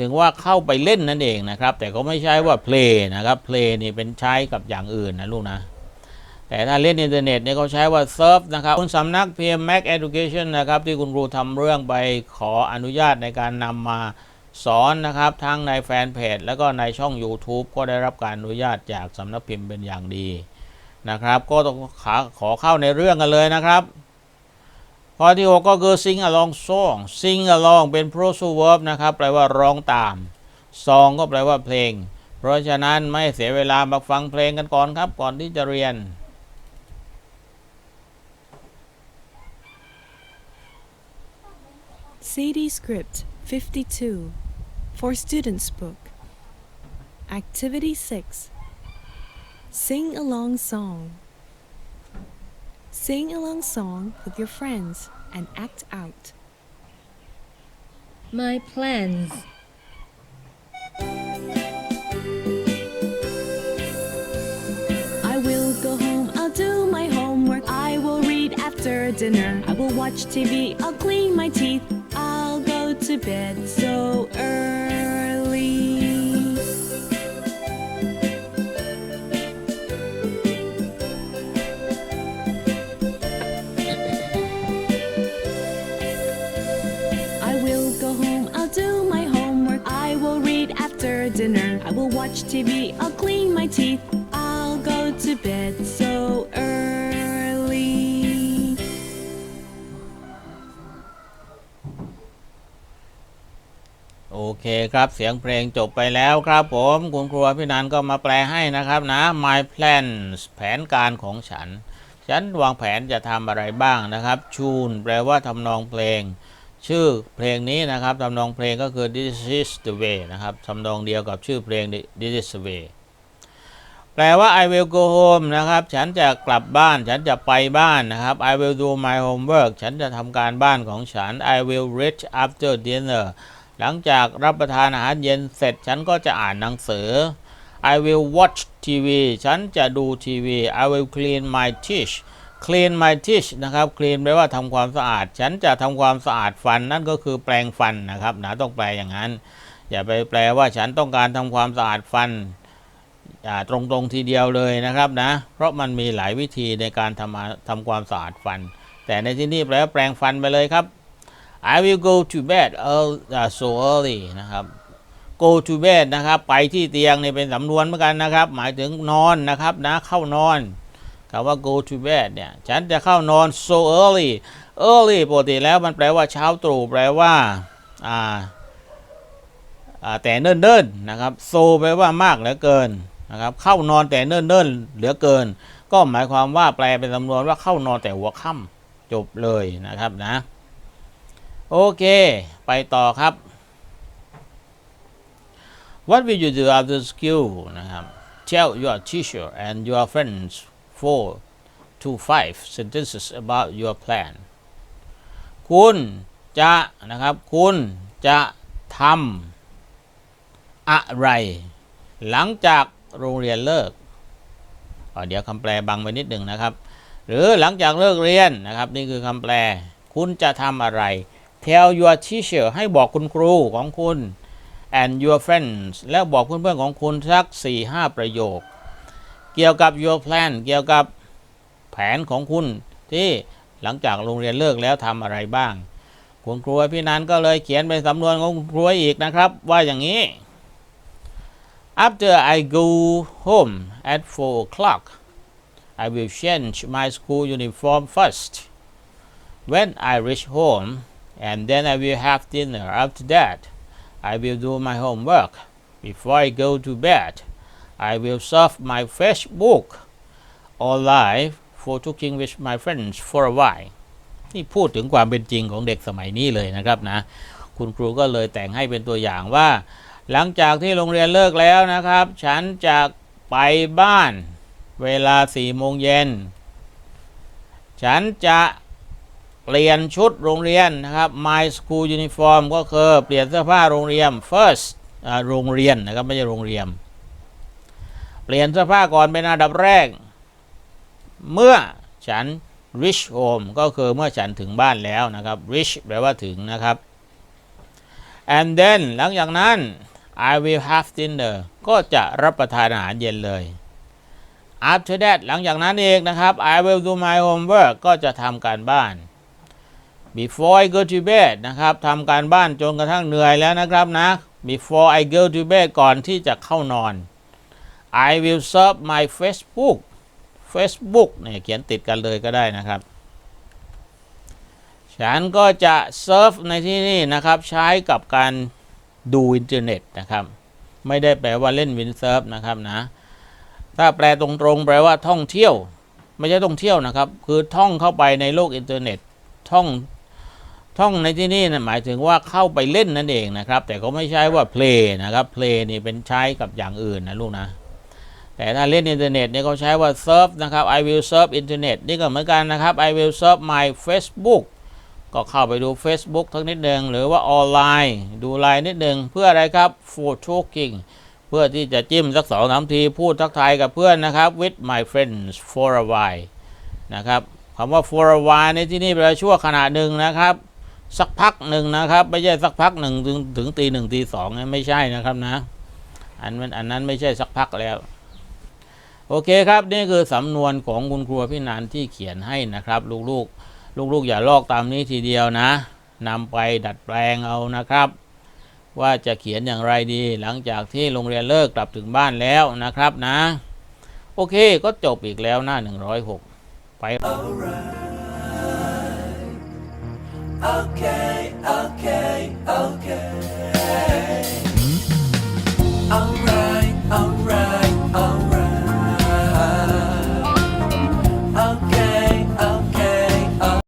ถึงว่าเข้าไปเล่นนั่นเองนะครับ แต่ก็ไม่ใช่ว่า play นะครับ play นี่เป็นใช้กับอย่างอื่นนะลูกนะ แต่ถ้าเล่นอินเทอร์เน็ตเนี่ยเขาใช้ว่า surf นะครับคุณสำนัก PM Mac Education นะครับ ที่คุณครูทำเรื่องไปขออนุญาตในการนำมาสอนนะครับ ทั้งในแฟนเพจแล้วก็ในช่อง YouTube ก็ได้รับการอนุญาตจากสำนักพิมพ์เป็นอย่างดีนะครับ ก็ต้องขาขอเข้าในเรื่องกันเลยนะครับ ข้อที่ 6 ก็คือ sing along song sing along เป็น prosodial verb นะครับ แปลว่าร้องตาม song ก็แปลว่าเพลง เพราะฉะนั้นไม่เสียเวลามาฟังเพลงกันก่อนครับ ก่อนที่จะเรียนซีดีสคริปต์52 for students book activity 6 sing along song Sing along song with your friends and act out. My plans. I will go home, I'll do my homework. I will read after dinner. I will watch TV, I'll clean my teeth. I'll go to bed so early. After dinner. I will watch TV, I'll clean my teeth. I'll go to bed so early. โอเคครับ เสียงเพลงจบไปแล้วครับผม คุณครูพี่นันก็มาแปลให้นะครับนะ my plans แผนการของฉัน ฉันวางแผนจะทำอะไรบ้างนะครับ tune แปลว่าทำนองเพลง ชื่อเพลงนี้นะครับทำนองเพลงก็คือ this is the way นะครับทำนองเดียวกับชื่อเพลง this is the way แปลว่า I will go home นะครับ ฉันจะกลับบ้าน ฉันจะไปบ้านนะครับ I will do my homework ฉันจะทำการบ้านของฉัน I will read after dinner หลังจากรับประทานอาหารเย็นเสร็จ ฉันก็จะอ่านหนังสือ I will watch TV ฉันจะดูทีวี I will clean my teeth clean my teeth นะครับ clean แปลว่าทำความสะอาด ฉันจะทำความสะอาดฟันนั่นก็คือแปรงฟันนะครับนะต้องแปลอย่างนั้น อย่าไปแปลว่าฉันต้องการทำความสะอาดฟันตรงๆทีเดียวเลยนะครับนะ เพราะมันมีหลายวิธีในการทำทำความสะอาดฟัน แต่ในที่นี้แปลว่าแปรงฟันไปเลยครับ I will go to bed early, uh, so early นะครับ go to bed นะครับ ไปที่เตียงเนี่ยเป็นสำนวนเหมือนกันนะครับ หมายถึงนอนนะครับนะเข้านอน คำว่า go to bed เนี่ย ฉันจะเข้านอน so early early ปกติแล้วมันแปลว่าเช้าตรู่แปลว่าอ่าอ่าแต่เนิ่นๆนะครับ so แปลว่ามากเหลือเกินนะครับเข้านอนแต่เนิ่นๆเหลือเกิน ก็หมายความว่าแปลเป็นสำนวนว่าเข้านอนแต่หัวค่ำจบเลยนะครับนะโอเค ไปต่อครับ What will you do after school นะครับ Tell your teacher and your friends four to five sentences about your plan คุณจะนะครับคุณจะทำอะไร หลังจากโรงเรียนเลิก เดี๋ยวคำแปลบังไว้นิดหนึ่งนะครับ หรือหลังจากเลิกเรียนนะครับ นี่คือคำแปล คุณจะทำอะไร Tell your teacher ให้บอกคุณครูของคุณ and your friends แล้วบอกเพื่อนๆของคุณสัก 4-5 ประโยค เกี่ยวกับ your plan เกี่ยวกับแผนของคุณที่หลังจากโรงเรียนเลิกแล้วทำอะไรบ้าง คุณครูพี่นันก็เลยเขียนเป็นสำนวนของคุณครูอีกนะครับ ว่าอย่างนี้ after I go home at 4 o'clock I will change my school uniform first when I reach home and then I will have dinner after that I will do my homework before I go to bed I will surf my Facebook online for talking with my friends for a while นี่พูดถึงความเป็นจริงของเด็กสมัยนี้เลยนะครับนะ คุณครูก็เลยแต่งให้เป็นตัวอย่างว่า หลังจากที่โรงเรียนเลิกแล้วนะครับ ฉันจะไปบ้านเวลาสี่โมงเย็น ฉันจะเปลี่ยนชุดโรงเรียนนะครับ my school uniform ก็คือเปลี่ยนเสื้อผ้าโรงเรียน first โรงเรียนนะครับ ไม่ใช่โรงเรียน เปลี่ยนเสื้อผ้าก่อนเป็นอันดับแรก เมื่อฉัน reach home ก็คือเมื่อฉันถึงบ้านแล้วนะครับ reach แปลว่าถึงนะครับ and then หลังจากนั้น I will have dinner ก็จะรับประทานอาหารเย็นเลย after that หลังจากนั้นเองนะครับ I will do my homework ก็จะทำการบ้าน before I go to bed นะครับทำการบ้านจนกระทั่งเหนื่อยแล้วนะครับนะ before I go to bed ก่อนที่จะเข้านอน I will serve my Facebook Facebook เนี่ยเขียนติดกันเลยก็ได้นะครับ ฉันก็จะเซิร์ฟในที่นี่นะครับ ใช้กับการดูอินเทอร์เน็ตนะครับ ไม่ได้แปลว่าเล่นวินเซิร์ฟนะครับนะ ถ้าแปลตรงๆ แปลว่าท่องเที่ยว ไม่ใช่ท่องเที่ยวนะครับ คือท่องเข้าไปในโลกอินเทอร์เน็ต ท่องท่องในที่นี่นะหมายถึงว่าเข้าไปเล่นนั่นเองนะครับ แต่ก็ไม่ใช่ว่า play นะครับ play นี่เป็นใช้กับอย่างอื่นนะลูกนะ แต่ถ้าเล่นอินเทอร์เน็ตเนี่ยเขาใช้ว่า surf นะครับ I will surf อินเทอร์เน็ตนี่ก็เหมือนกันนะครับ I will surf my Facebook ก็เข้าไปดู Facebook ทั้งนิดหนึ่งหรือว่าออนไลน์ดูไลน์นิดหนึ่งเพื่ออะไรครับ for talking เพื่อที่จะจิ้มสักสองสามทีพูดทักทายกับเพื่อนนะครับ with my friends for a while นะครับคำว่า for a while ในที่นี่แปลชั่วขณะหนึ่งนะครับ สักพักหนึ่งนะครับ ไม่ใช่สักพักหนึ่งถึงถึงตีหนึ่งตีสองนะไม่ใช่นะครับนะอันนั้นอันนั้นไม่ใช่สักพักแล้ว โอเคครับ นี่คือสำนวนของคุณครูพี่นันที่เขียนให้นะครับ ลูกๆ ลูกๆ อย่าลอกตามนี้ทีเดียวนะนำไปดัดแปลงเอานะครับ ว่าจะเขียนอย่างไรดี หลังจากที่โรงเรียนเลิกกลับถึงบ้านแล้วนะครับนะ โอเคก็จบอีกแล้วหน้า 106 ไป okay, okay.